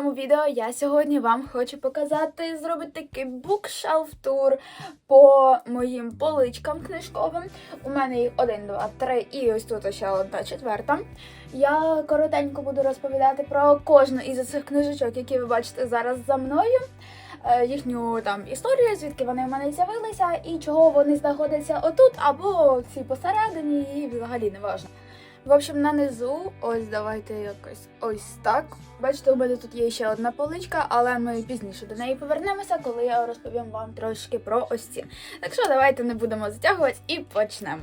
цьому відео я сьогодні вам хочу показати, зробити такий букшелф тур по моїм поличкам книжковим. У мене їх 1, 2, 3 і ось тут ще одна четверта. Я коротенько буду розповідати про кожну із цих книжечок, які ви бачите зараз за мною. Е, Їхню там історію, звідки вони в мене з'явилися, і чого вони знаходяться отут, або всі посередині, і взагалі не важливо. В общем, на низу, ось давайте якось ось так. Бачите, у мене тут є ще одна поличка, але ми пізніше до неї повернемося, коли я розповім вам трошки про ось ці. Так що давайте не будемо затягувати і почнемо.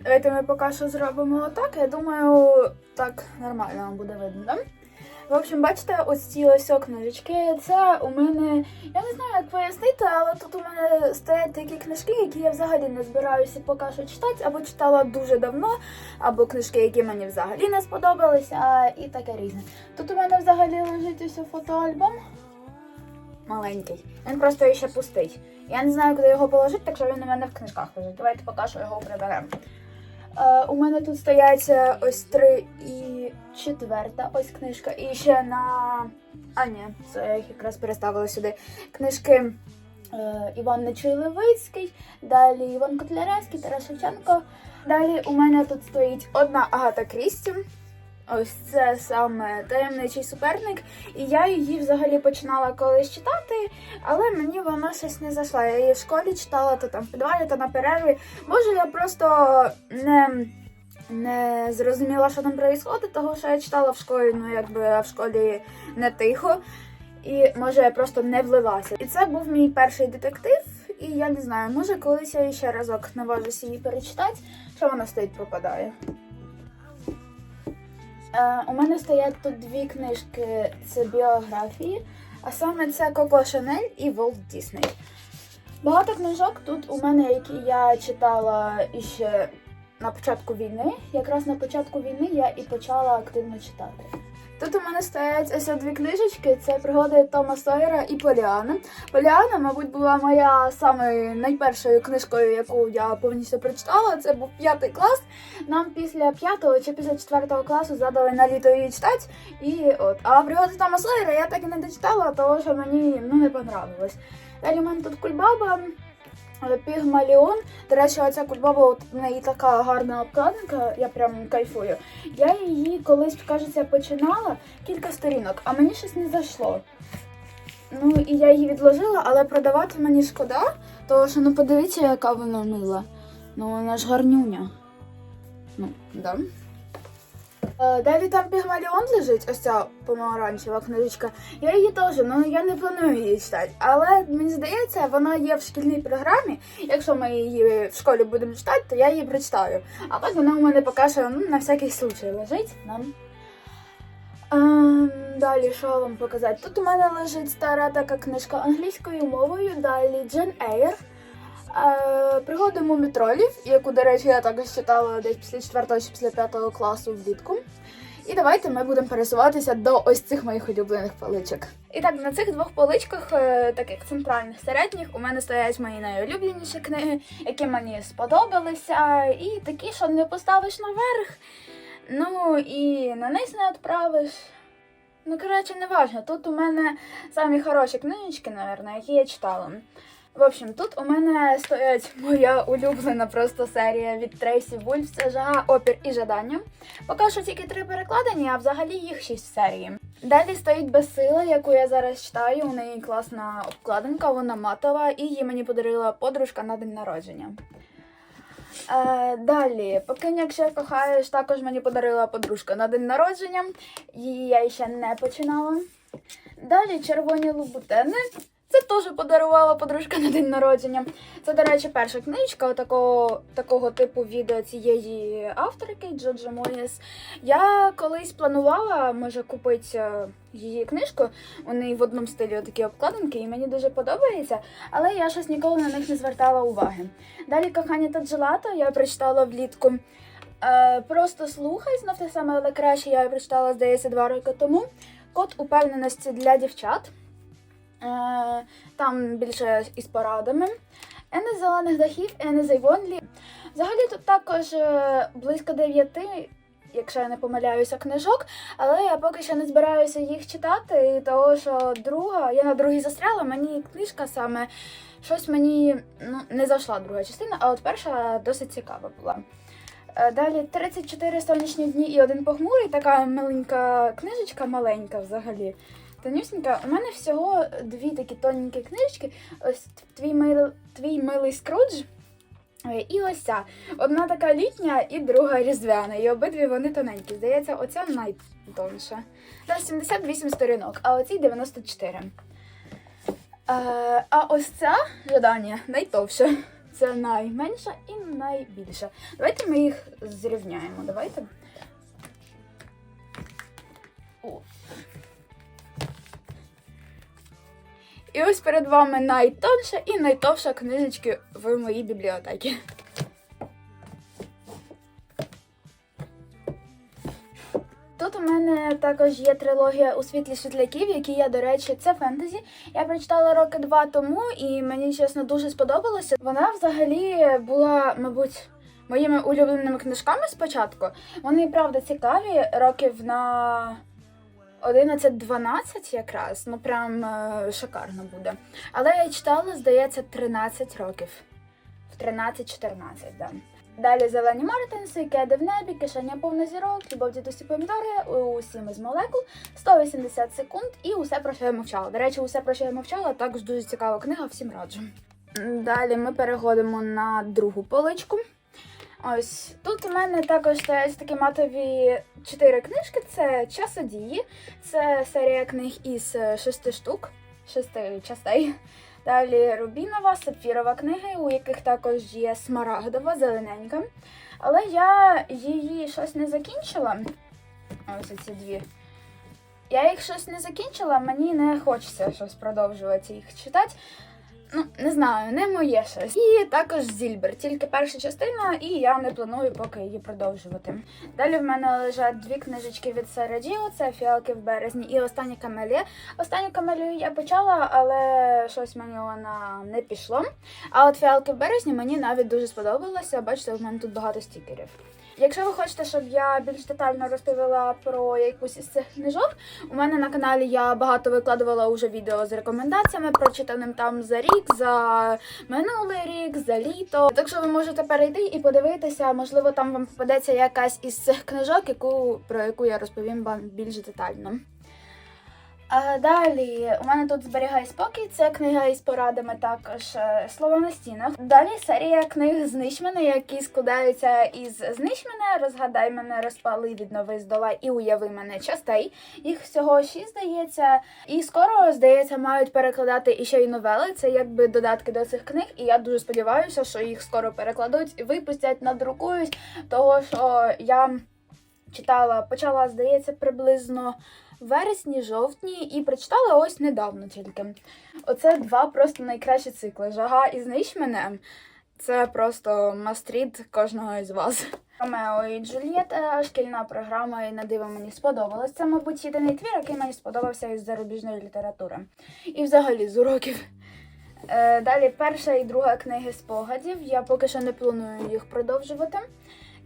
Давайте ми поки що зробимо отак. Я думаю, так нормально вам буде видно? В общем, бачите, ось ці ось книжечки. Це у мене. Я не знаю, як пояснити, але тут у мене стоять такі книжки, які я взагалі не збираюся поки що читати, або читала дуже давно, або книжки, які мені взагалі не сподобалися, і таке різне. Тут у мене взагалі лежить ось фотоальбом. Маленький. Він просто ще пустий. Я не знаю, куди його положити, так що він у мене в книжках лежить. Давайте поки що його приберемо. Е, у мене тут стоять е, ось три і четверта ось книжка. І ще на. А, ні, це я їх якраз переставила сюди. Книжки е, Іван Нечилевицький. Далі Іван Котляревський, Тарас Шевченко. Далі у мене тут стоїть одна Агата Крісті. Ось це саме таємничий суперник. І я її взагалі починала колись читати, але мені вона щось не зайшла. Я її в школі читала, то там в підвалі, то на перерві. Може, я просто не, не зрозуміла, що там відбувається, того що я читала в школі, ну якби а в школі не тихо. І може я просто не влилася. І це був мій перший детектив, і я не знаю, може колись я ще разок наважуся її перечитати, що вона стоїть пропадає. Е, у мене стоять тут дві книжки це біографії, а саме це Коко Шанель і Волт Дісней. Багато книжок тут у мене, які я читала іще на початку війни. Якраз на початку війни я і почала активно читати. Тут у мене стоять ось дві книжечки: це пригоди Тома Сойера і Поліана. Поліана, мабуть, була моя саме найпершою книжкою, яку я повністю прочитала. Це був п'ятий клас. Нам після п'ятого чи після четвертого класу задали на літо її читати. І от. А пригоди Тома Сойера я так і не дочитала, тому що мені ну, не понравилось. Далі у мене тут кульбаба. Пігмаліон. До речі, оця кульбаба, от в неї така гарна обкладинка, я прям кайфую. Я її колись, кажеться, починала кілька сторінок, а мені щось не зайшло. Ну і я її відложила, але продавати мені шкода, тому що ну подивіться, яка вона мила. Ну вона ж гарнюня. Ну, да. Е, Далі там пігмаліон лежить, ось ця помаранчева книжечка. Я її теж, ну я не планую її читати. Але мені здається, вона є в шкільній програмі. Якщо ми її в школі будемо читати, то я її прочитаю. А так вона у мене поки що ну, на всякий случай лежить. Да? Ем, далі що вам показати? Тут у мене лежить стара така книжка англійською мовою, далі Джен Ейр. Е, Пригоди мумітролів, яку, до речі, я також читала десь після 4 чи після 5 класу влітку. І давайте ми будемо пересуватися до ось цих моїх улюблених поличок. І так, на цих двох поличках, е, таких центральних середніх, у мене стоять мої найулюбленіші книги, які мені сподобалися, і такі, що не поставиш наверх. Ну і на низ не відправиш. Ну, коротше, не важно. Тут у мене самі хороші книжечки, мабуть, які я читала. В общем, тут у мене стоять моя улюблена просто серія від Трейсі Вульф. Це жага, опір і жадання. Поки що тільки три перекладені, а взагалі їх шість серії. Далі стоїть безсила, яку я зараз читаю. У неї класна обкладинка, вона матова, і її мені подарила подружка на день народження. Е, далі, покинь, якщо кохаєш, також мені подарила подружка на день народження. Її я ще не починала. Далі червоні лубутени. Це теж подарувала подружка на день народження. Це, до речі, перша книжка такого, такого типу від цієї авторки Джоджо Моєс. Я колись планувала, може, купити е, її книжку. У неї в одному стилі такі обкладинки, і мені дуже подобається, але я щось ніколи на них не звертала уваги. Далі кохання та джелато я прочитала влітку. Е, просто слухай, знов те саме, але краще я прочитала, здається, два роки тому. Код упевненості для дівчат. Е, Там більше із порадами. Ени зелених дахів, Ени Зайвонлі. Взагалі тут також е, близько дев'яти якщо я не помиляюся, книжок, але я поки що не збираюся їх читати, тому що друга, я на другій застряла, мені книжка саме щось мені ну, не зайшла друга частина, а от перша досить цікава була. Е, Далі 34 сонячні дні і один похмурий, така маленька книжечка, маленька взагалі. Тонюсенька. У мене всього дві такі тоненькі книжечки. Ось твій мил, твій милий скрудж. е, І ось ця. Одна така літня і друга різдвяна. І обидві вони тоненькі. Здається, оця найтонша. Та 78 сторінок, а оці 94. Е, а ось ця жадання найтовша. Це найменша і найбільша. Давайте ми їх зрівняємо. Давайте. О. І ось перед вами найтонша і найтовша книжечки в моїй бібліотеці. Тут у мене також є трилогія у світлі світляків, які я, до речі, це фентезі. Я прочитала роки два тому, і мені чесно дуже сподобалося. Вона взагалі була, мабуть, моїми улюбленими книжками спочатку. Вони правда цікаві, років на 11-12 якраз. Ну прям е, шикарно буде. Але я читала, здається, 13 років. В 13-14, да. Далі зелені Мартинси, кеди в небі, кишеня повна зірок, любов дідусі помідори, усім із молекул, 180 секунд і усе про що я мовчала. До речі, усе про що я мовчала, також дуже цікава книга, всім раджу. Далі ми переходимо на другу поличку. Ось тут у мене також стоять такі матові чотири книжки. Це часодії, це серія книг із е, шести штук, шести частей. Далі Рубінова, Сапфірова книги, у яких також є смарагдова, зелененька. Але я її щось не закінчила. Ось ці дві. Я їх щось не закінчила, мені не хочеться щось продовжувати їх читати. Ну, не знаю, не моє щось. І також Зільбер, тільки перша частина, і я не планую поки її продовжувати. Далі в мене лежать дві книжечки від Сарадіо, це фіалки в березні і остання камелія. Останню камелію я почала, але щось мені вона не пішло. А от фіалки в березні мені навіть дуже сподобалося. Бачите, в мене тут багато стікерів. Якщо ви хочете, щоб я більш детально розповіла про якусь із цих книжок, у мене на каналі я багато викладувала уже відео з рекомендаціями, прочитаним там за рік, за минулий рік, за літо. Так що ви можете перейти і подивитися, можливо, там вам попадеться якась із цих книжок, яку про яку я розповім вам більш детально. А далі у мене тут зберігай спокій. Це книга із порадами також е, слова на стінах. Далі серія книг Знищ мене, які складаються із Знищ мене, розгадай мене, розпали, віднови здолай і уяви мене частей. Їх всього шість здається. І скоро, здається, мають перекладати іще й новели. Це якби додатки до цих книг. І я дуже сподіваюся, що їх скоро перекладуть, випустять, надрукують. Того що я читала, почала, здається, приблизно вересні, жовтні і прочитала ось недавно тільки. Оце два просто найкращі цикли. Жага і знищ мене. Це просто мастріт кожного із вас. Ромео і Джульєта, шкільна програма і на диво мені сподобалась. Це, мабуть, єдиний твір, який мені сподобався із зарубіжної літератури. І взагалі з уроків. Е, далі перша і друга книги спогадів. Я поки що не планую їх продовжувати.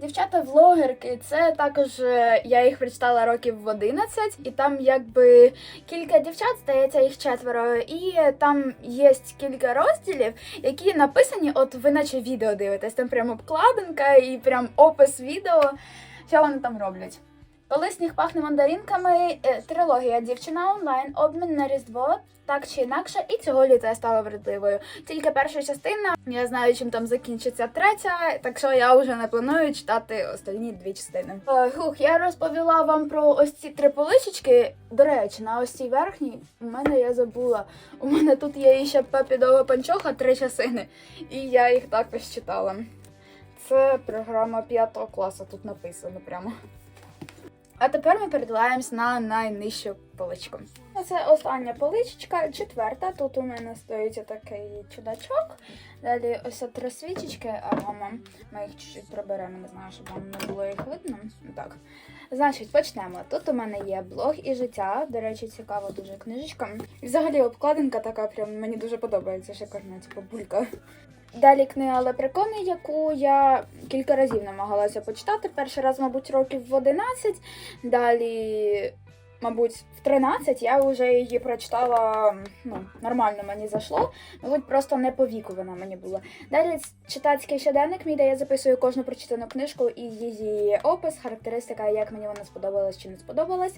Дівчата-влогерки, це також е, я їх прочитала років в 11, і там якби кілька дівчат, здається, їх четверо, і там є кілька розділів, які написані, от ви наче відео дивитесь, там прям обкладинка і прям опис відео, що вони там роблять. Коли сніг пахне мандаринками, е, трилогія дівчина онлайн, обмін на різдво, так чи інакше, і цього літа я стала вродливою. Тільки перша частина, я знаю, чим там закінчиться третя, так що я вже не планую читати останні дві частини. Е, Хух, я розповіла вам про ось ці три поличечки. До речі, на ось цій верхній у мене я забула. У мене тут є ще папідова панчоха, три частини, і я їх також читала. Це програма п'ятого класу, тут написано прямо. А тепер ми передиваємось на найнижчу поличку. Це остання поличка, четверта. Тут у мене стоїть такий чудачок. Далі ось три свічечки, а мама, ми їх чуть-чуть приберемо, не знаю, щоб вам не було їх видно. Так. Значить, почнемо. Тут у мене є блог і життя. До речі, цікава дуже книжечка. І взагалі обкладинка така прям мені дуже подобається, шикарна, типу булька. Далі книга Лепрекони, яку я кілька разів намагалася почитати. Перший раз, мабуть, років в 11, далі, мабуть, в 13 я вже її прочитала ну, нормально мені зайшло. Мабуть, просто не по віку вона мені була. Далі читацький щоденник мій, де я записую кожну прочитану книжку і її опис, характеристика, як мені вона сподобалась чи не сподобалась.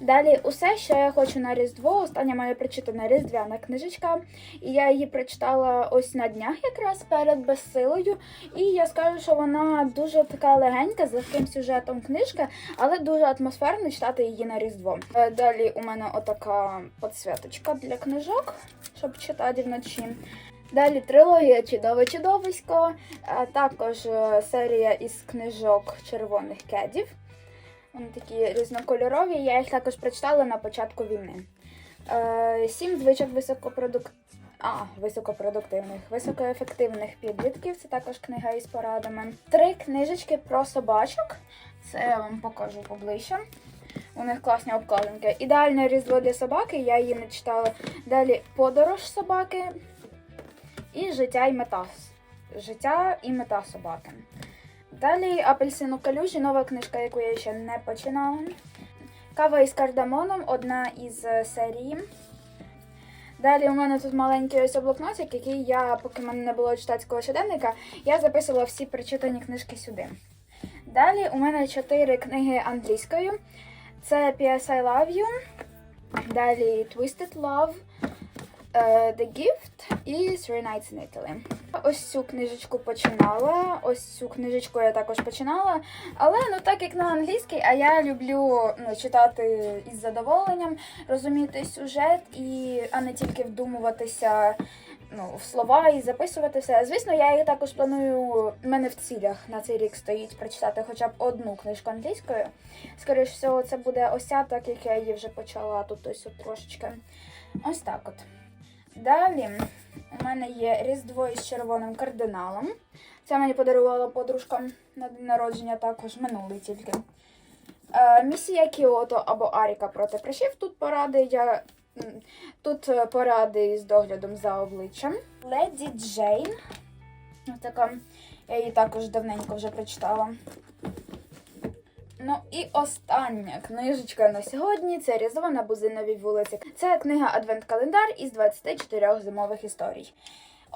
Далі усе, що я хочу на Різдво. Остання моя прочитана різдвяна книжечка. І я її прочитала ось на днях, якраз перед безсилою. І я скажу, що вона дуже така легенька, з легким сюжетом книжка, але дуже атмосферно читати її на Різдво. Е, Далі у мене отака подсвяточка для книжок, щоб читати вночі. Далі трилогія Чудове чудовисько, а також е, серія із книжок червоних кедів. Вони такі різнокольорові. Я їх також прочитала на початку війни. Е, сім звичок високопродук... а, високопродуктивних, високоефективних підлітків. Це також книга із порадами. Три книжечки про собачок. Це я вам покажу поближче. У них класні обкладинки. Ідеальне різдво для собаки, я її не читала. Далі подорож собаки і життя і мета. Життя і мета собаки. Далі апельсину калюжі, нова книжка, яку я ще не починала. Кава із кардамоном, одна із е, серії. Далі у мене тут маленький ось блокнотик, який я, поки в мене не було читацького щоденника, я записувала всі прочитані книжки сюди. Далі у мене чотири книги англійською. Це P.S. I Love You, далі Twisted Love, The Gift і Three Nights in Italy. Ось цю книжечку починала. Ось цю книжечку я також починала. Але ну так як на англійській, а я люблю ну, читати із задоволенням, розуміти сюжет і а не тільки вдумуватися ну, в слова і записувати все. Звісно, я її також планую. У мене в цілях на цей рік стоїть прочитати хоча б одну книжку англійською. Скоріше всього, це буде ось ця, так як я її вже почала тут ось от трошечки. Ось так от. Далі у мене є Різдво із червоним кардиналом. Це мені подарувала подружка на день народження, також минулий тільки. Е, Місія Кіото або Аріка проти прищів. Тут поради я. Тут е, поради з доглядом за обличчям. Леді Джейн. Така. Я її також давненько вже прочитала. Ну і остання книжечка на сьогодні це Різдво на Бузиновій вулиці. Це книга Адвент-календар із 24 зимових історій.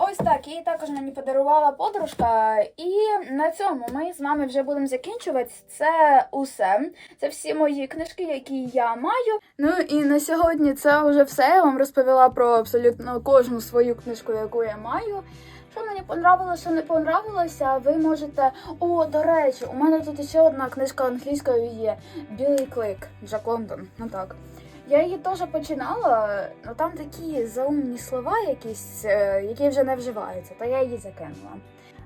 Ось так, її також мені подарувала подружка. І на цьому ми з вами вже будемо закінчувати. Це усе. Це всі мої книжки, які я маю. Ну і на сьогодні це вже все. Я вам розповіла про абсолютно кожну свою книжку, яку я маю. Що мені понравилося, що не понравилося, ви можете. О, до речі, у мене тут ще одна книжка англійською є Білий клик Джак Лондон. Ну так. Я її теж починала, але там такі заумні слова якісь, е, які вже не вживаються, то я її закинула.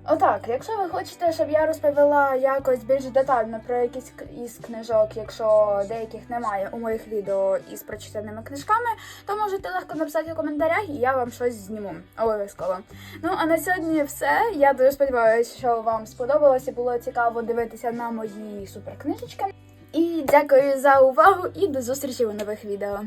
Отак, якщо ви хочете, щоб я розповіла якось більш детально про якісь із книжок, якщо деяких немає у моїх відео із прочитаними книжками, то можете легко написати у коментарях, і я вам щось зніму. Обов'язково. Ну а на сьогодні все. Я дуже сподіваюся, що вам сподобалося було цікаво дивитися на мої суперкнижечки. І дякую за увагу і до зустрічі у нових відео.